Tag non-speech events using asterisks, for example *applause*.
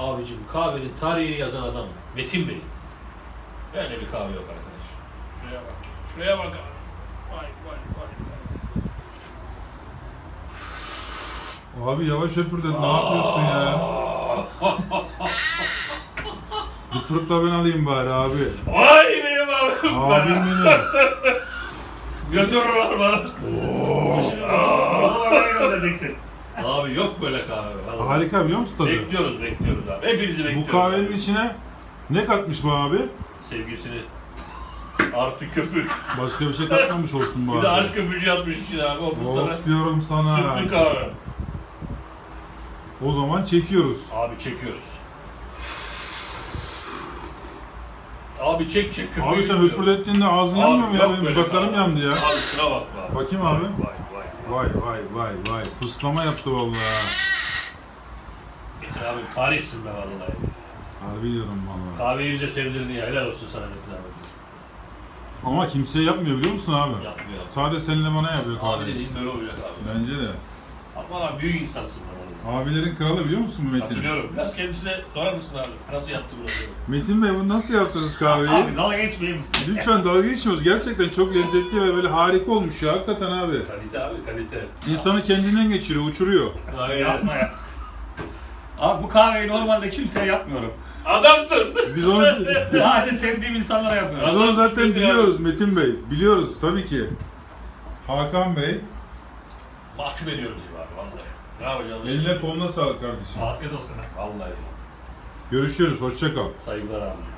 Abicim kahvenin tarihini yazan adam Metin Bey. Böyle bir kahve yok arkadaş. Şuraya bak. Şuraya bak abi. Vay vay vay. Abi yavaş öpürden ne yapıyorsun ya? *laughs* Bu fırıkla ben alayım bari abi. Vay benim abim. Abim benim. Götürürler bana. Buralara göndereceksin. Abi yok böyle kahve. Vallahi. Harika biliyor musun tadı? Bekliyoruz bekliyoruz abi. Hepinizi bekliyoruz. Bu kahvenin abi. içine ne katmış bu abi? Sevgisini. Artı köpük. Başka bir şey katmamış olsun bu Bir abi. de aşk köpüğü yatmış içine abi. O bu sana Of diyorum sana. sütlü kahve. O zaman çekiyoruz. Abi çekiyoruz. Abi çek çek köpüğü. Abi sen yapıyor. höpürdettiğinde ağzın Abi yanmıyor mu ya? yok Benim böyle dudaklarım kahve. yandı ya. Abi şuna bak be. Bakayım abi. Vay vay. Vay vay vay. Fıslama yaptı vallahi. Metin abi tarihsin be vallahi. Harbi diyorum vallahi. Kahveyi bize sevdirdin ya. Helal olsun sana Metin abi. Ama kimse yapmıyor biliyor musun abi? Yapmıyor. Sadece seninle bana yapıyor Abi kahve. dediğin böyle olacak abi. Bence de. Aman abi büyük insansın vallahi. Abilerin kralı biliyor musun bu Metin? Hatırlıyorum. Biraz kendisine sorar mısın abi? Nasıl yaptı bunu? Metin Bey bunu nasıl yaptınız kahveyi? Abi dalga geçmeyeyim misin? Lütfen dalga geçmiyoruz. Gerçekten çok lezzetli ve böyle harika olmuş ya hakikaten abi. Kalite abi kalite. İnsanı kendinden geçiriyor, uçuruyor. Aynen. Yapma ya. Abi bu kahveyi normalde kimseye yapmıyorum. Adamsın. Biz onu, Sadece sevdiğim insanlara yapıyorum. biz onu zaten abi. biliyoruz Metin Bey. Biliyoruz tabii ki. Hakan Bey, Mahcup ediyoruz gibi abi vallahi. Ne yapacağız? eline koluna sağlık kardeşim. Afiyet olsun. Vallahi. Görüşürüz, hoşça kal. Saygılar abicim.